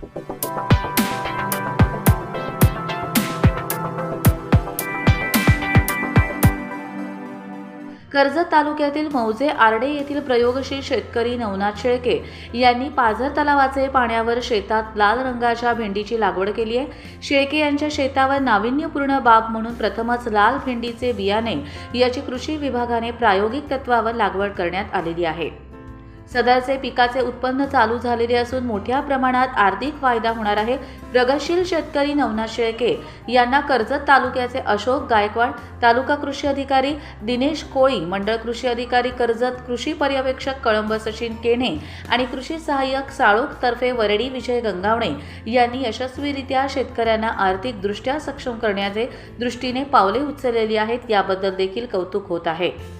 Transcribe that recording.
कर्जत तालुक्यातील मौजे आर्डे येथील प्रयोगशील शेतकरी नवनाथ शेळके यांनी पाझर तलावाचे पाण्यावर शेतात लाल रंगाच्या भेंडीची लागवड केली आहे. शेळके यांच्या शेतावर नाविन्यपूर्ण बाब म्हणून प्रथमच लाल भेंडीचे बियाणे याची कृषी विभागाने प्रायोगिक तत्वावर लागवड करण्यात आलेली आहे. सदरचे पिकाचे उत्पन्न चालू झालेले असून मोठ्या प्रमाणात आर्थिक फायदा होणार आहे. प्रगतशील शेतकरी नवनाथ शेळके यांना कर्जत तालुक्याचे अशोक गायकवाड तालुका कृषी अधिकारी दिनेश कोळी मंडळ कृषी अधिकारी कर्जत कृषी पर्यवेक्षक कळंब सचिन केणे आणि कृषी सहाय्यक साळोख तर्फे वरडी विजय गंगावणे यांनी यशस्वीरित्या शेतकऱ्यांना आर्थिकदृष्ट्या सक्षम करण्याचे दृष्टीने पावले उचललेली आहेत. याबद्दल देखील कौतुक होत आहे.